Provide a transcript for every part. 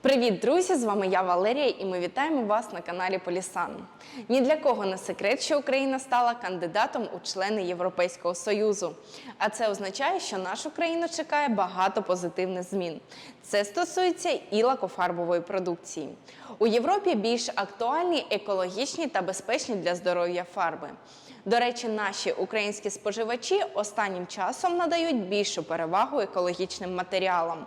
Привіт, друзі! З вами я Валерія, і ми вітаємо вас на каналі Полісан. Ні для кого не секрет, що Україна стала кандидатом у члени Європейського Союзу. А це означає, що нашу країну чекає багато позитивних змін. Це стосується і лакофарбової продукції. У Європі більш актуальні, екологічні та безпечні для здоров'я фарби. До речі, наші українські споживачі останнім часом надають більшу перевагу екологічним матеріалам.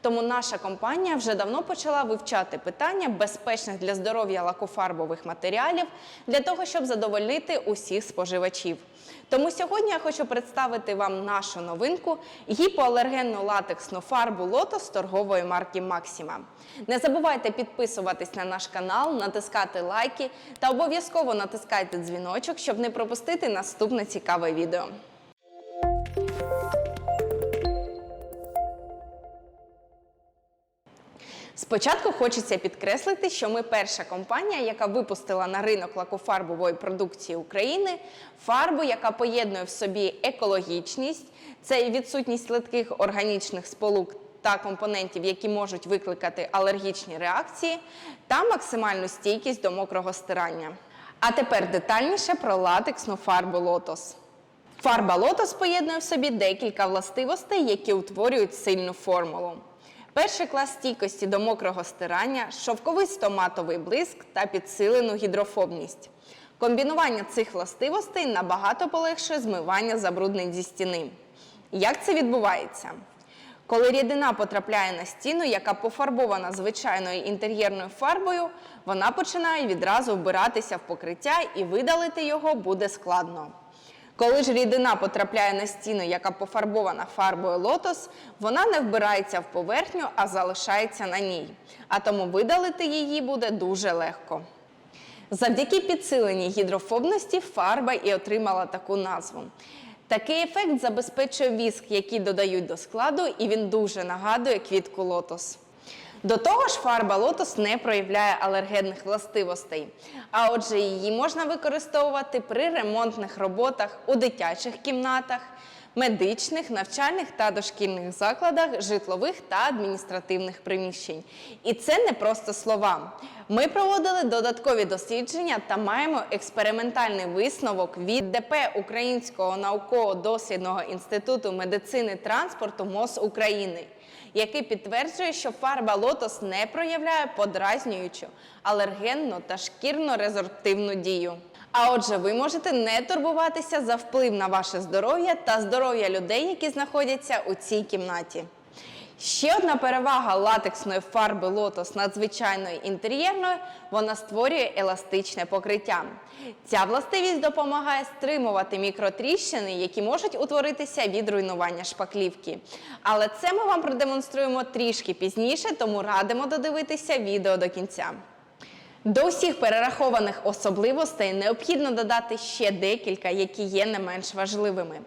Тому наша компанія вже давно почала вивчати питання безпечних для здоров'я лакофарбових матеріалів для того, щоб задовольнити усіх споживачів. Тому сьогодні я хочу представити вам нашу новинку гіпоалергенну латексну фарбу Лото з торгової марки Максима. Не забувайте підписуватись на наш канал, натискати лайки та обов'язково натискайте дзвіночок, щоб не пропустити наступне цікаве відео. Спочатку хочеться підкреслити, що ми перша компанія, яка випустила на ринок лакофарбової продукції України фарбу, яка поєднує в собі екологічність, це і відсутність литких органічних сполук та компонентів, які можуть викликати алергічні реакції, та максимальну стійкість до мокрого стирання. А тепер детальніше про латексну фарбу Лотос. Фарба Лотос поєднує в собі декілька властивостей, які утворюють сильну формулу. Перший клас стійкості до мокрого стирання, шовковий стоматовий блиск та підсилену гідрофобність. Комбінування цих властивостей набагато полегшує змивання забруднень зі стіни. Як це відбувається? Коли рідина потрапляє на стіну, яка пофарбована звичайною інтер'єрною фарбою, вона починає відразу вбиратися в покриття і видалити його буде складно. Коли ж рідина потрапляє на стіну, яка пофарбована фарбою лотос, вона не вбирається в поверхню, а залишається на ній. А тому видалити її буде дуже легко. Завдяки підсиленій гідрофобності фарба і отримала таку назву. Такий ефект забезпечує віск, який додають до складу, і він дуже нагадує квітку лотос. До того ж, фарба лотос не проявляє алергенних властивостей, а отже, її можна використовувати при ремонтних роботах у дитячих кімнатах, медичних, навчальних та дошкільних закладах, житлових та адміністративних приміщень. І це не просто слова. Ми проводили додаткові дослідження та маємо експериментальний висновок від ДП Українського науково-дослідного інституту медицини транспорту МОЗ України який підтверджує, що фарба лотос не проявляє подразнюючу, алергенну та шкірно-резортивну дію. А отже, ви можете не турбуватися за вплив на ваше здоров'я та здоров'я людей, які знаходяться у цій кімнаті. Ще одна перевага латексної фарби лотос надзвичайної інтер'єрної вона створює еластичне покриття. Ця властивість допомагає стримувати мікротріщини, які можуть утворитися від руйнування шпаклівки. Але це ми вам продемонструємо трішки пізніше, тому радимо додивитися відео до кінця. До усіх перерахованих особливостей необхідно додати ще декілька, які є не менш важливими.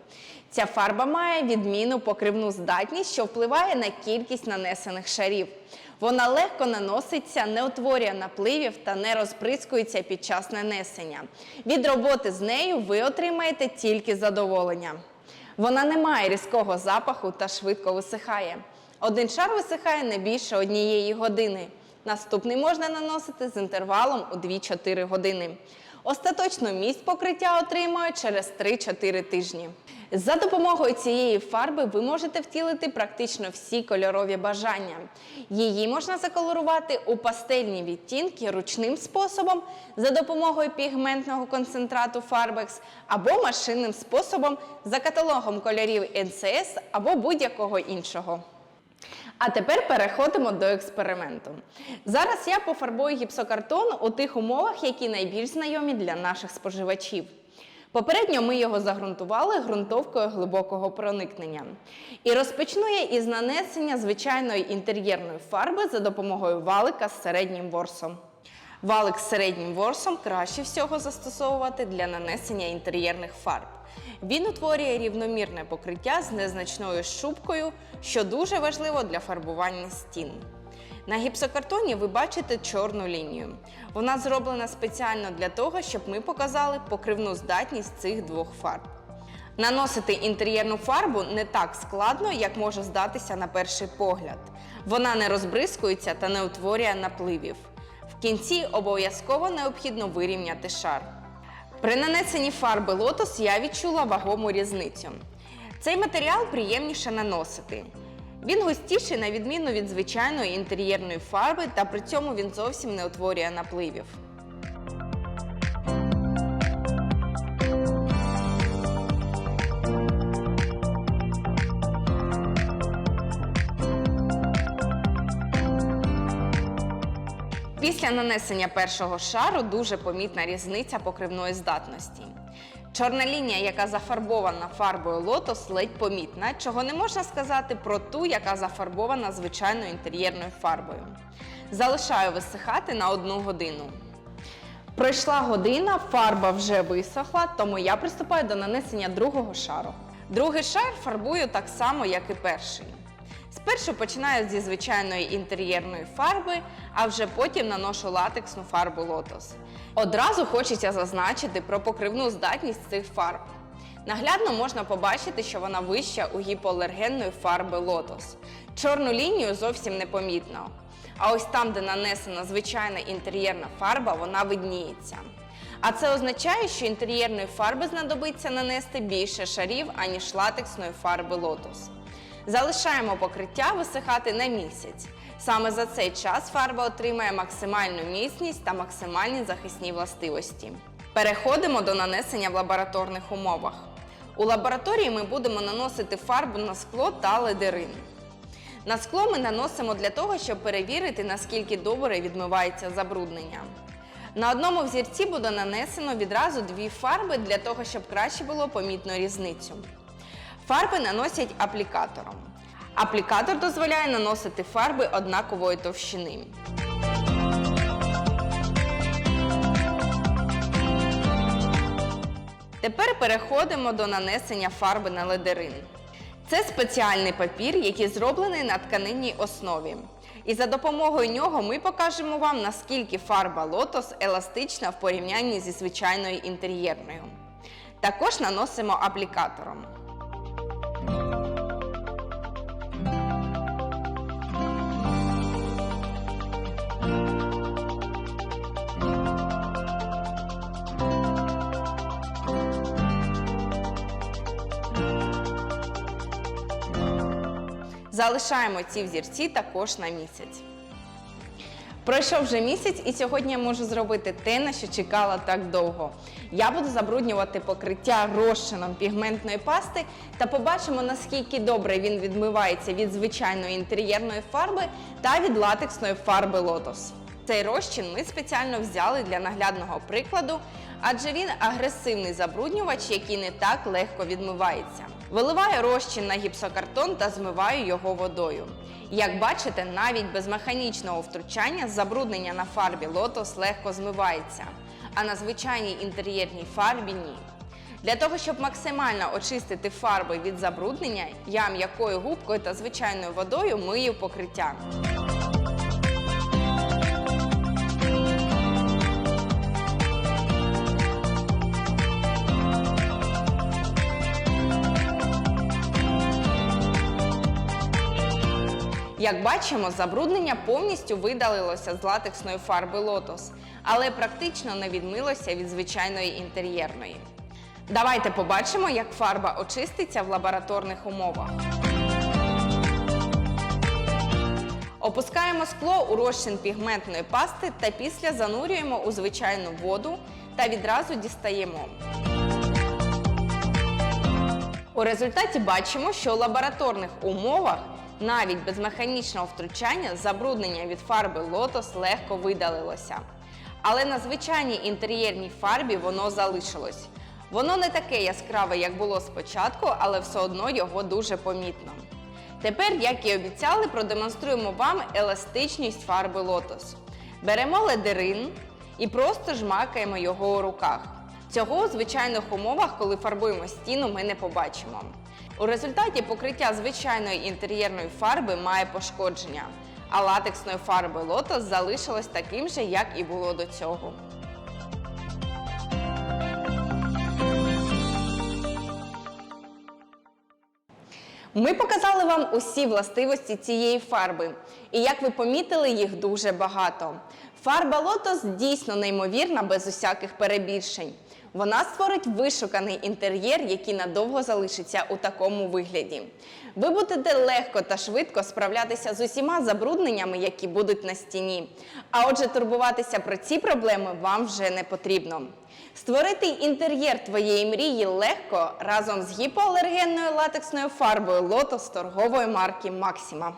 Ця фарба має відмінну покривну здатність, що впливає на кількість нанесених шарів. Вона легко наноситься, не утворює напливів та не розприскується під час нанесення. Від роботи з нею ви отримаєте тільки задоволення. Вона не має різкого запаху та швидко висихає. Один шар висихає не більше однієї години. Наступний можна наносити з інтервалом у 2-4 години. Остаточно місць покриття отримують через 3-4 тижні. За допомогою цієї фарби ви можете втілити практично всі кольорові бажання. Її можна заколорувати у пастельні відтінки ручним способом за допомогою пігментного концентрату Farbex або машинним способом за каталогом кольорів NCS або будь-якого іншого. А тепер переходимо до експерименту. Зараз я пофарбую гіпсокартон у тих умовах, які найбільш знайомі для наших споживачів. Попередньо ми його загрунтували ґрунтовкою глибокого проникнення. І розпочну я із нанесення звичайної інтер'єрної фарби за допомогою валика з середнім ворсом. Валик з середнім ворсом краще всього застосовувати для нанесення інтер'єрних фарб. Він утворює рівномірне покриття з незначною шубкою, що дуже важливо для фарбування стін. На гіпсокартоні ви бачите чорну лінію. Вона зроблена спеціально для того, щоб ми показали покривну здатність цих двох фарб. Наносити інтер'єрну фарбу не так складно, як може здатися на перший погляд. Вона не розбризкується та не утворює напливів. В кінці обов'язково необхідно вирівняти шар. При нанесенні фарби лотос я відчула вагому різницю. Цей матеріал приємніше наносити. Він густіший на відміну від звичайної інтер'єрної фарби, та при цьому він зовсім не утворює напливів. Після нанесення першого шару дуже помітна різниця покривної здатності. Чорна лінія, яка зафарбована фарбою лотос, ледь помітна, чого не можна сказати про ту, яка зафарбована звичайною інтер'єрною фарбою. Залишаю висихати на одну годину. Пройшла година, фарба вже висохла, тому я приступаю до нанесення другого шару. Другий шар фарбую так само, як і перший. Спершу починаю зі звичайної інтер'єрної фарби, а вже потім наношу латексну фарбу лотос. Одразу хочеться зазначити про покривну здатність цих фарб. Наглядно можна побачити, що вона вища у гіпоалергенної фарби лотос. Чорну лінію зовсім не помітно. А ось там, де нанесена звичайна інтер'єрна фарба, вона видніється. А це означає, що інтер'єрної фарби знадобиться нанести більше шарів, аніж латексної фарби лотос. Залишаємо покриття висихати на місяць. Саме за цей час фарба отримає максимальну міцність та максимальні захисні властивості. Переходимо до нанесення в лабораторних умовах. У лабораторії ми будемо наносити фарбу на скло та ледерин. На скло ми наносимо для того, щоб перевірити, наскільки добре відмивається забруднення. На одному взірці буде нанесено відразу дві фарби для того, щоб краще було помітно різницю. Фарби наносять аплікатором. Аплікатор дозволяє наносити фарби однакової товщини. Тепер переходимо до нанесення фарби на ледерин. Це спеціальний папір, який зроблений на тканинній основі. І за допомогою нього ми покажемо вам, наскільки фарба лотос еластична в порівнянні зі звичайною інтер'єрною. Також наносимо аплікатором. Залишаємо ці взірці також на місяць. Пройшов вже місяць, і сьогодні я можу зробити те, на що чекала так довго. Я буду забруднювати покриття розчином пігментної пасти та побачимо, наскільки добре він відмивається від звичайної інтер'єрної фарби та від латексної фарби лотос. Цей розчин ми спеціально взяли для наглядного прикладу, адже він агресивний забруднювач, який не так легко відмивається. Виливаю розчин на гіпсокартон та змиваю його водою. Як бачите, навіть без механічного втручання забруднення на фарбі лотос легко змивається, а на звичайній інтер'єрній фарбі ні. Для того, щоб максимально очистити фарби від забруднення, я м'якою губкою та звичайною водою мию покриття. Як бачимо, забруднення повністю видалилося з латексної фарби лотос, але практично не відмилося від звичайної інтер'єрної. Давайте побачимо, як фарба очиститься в лабораторних умовах. Опускаємо скло у розчин пігментної пасти та після занурюємо у звичайну воду та відразу дістаємо. У результаті бачимо, що у лабораторних умовах навіть без механічного втручання забруднення від фарби лотос легко видалилося. Але на звичайній інтер'єрній фарбі воно залишилось. Воно не таке яскраве, як було спочатку, але все одно його дуже помітно. Тепер, як і обіцяли, продемонструємо вам еластичність фарби лотос. Беремо ледерин і просто жмакаємо його у руках. Цього у звичайних умовах, коли фарбуємо стіну, ми не побачимо. У результаті покриття звичайної інтер'єрної фарби має пошкодження, а латексної фарби лотос залишилось таким же, як і було до цього. Ми показали вам усі властивості цієї фарби. І як ви помітили, їх дуже багато. Фарба Лотос дійсно неймовірна без усяких перебільшень. Вона створить вишуканий інтер'єр, який надовго залишиться у такому вигляді. Ви будете легко та швидко справлятися з усіма забрудненнями, які будуть на стіні. А отже, турбуватися про ці проблеми вам вже не потрібно. Створити інтер'єр твоєї мрії легко разом з гіпоалергенною латексною фарбою Лотос торгової марки Максима.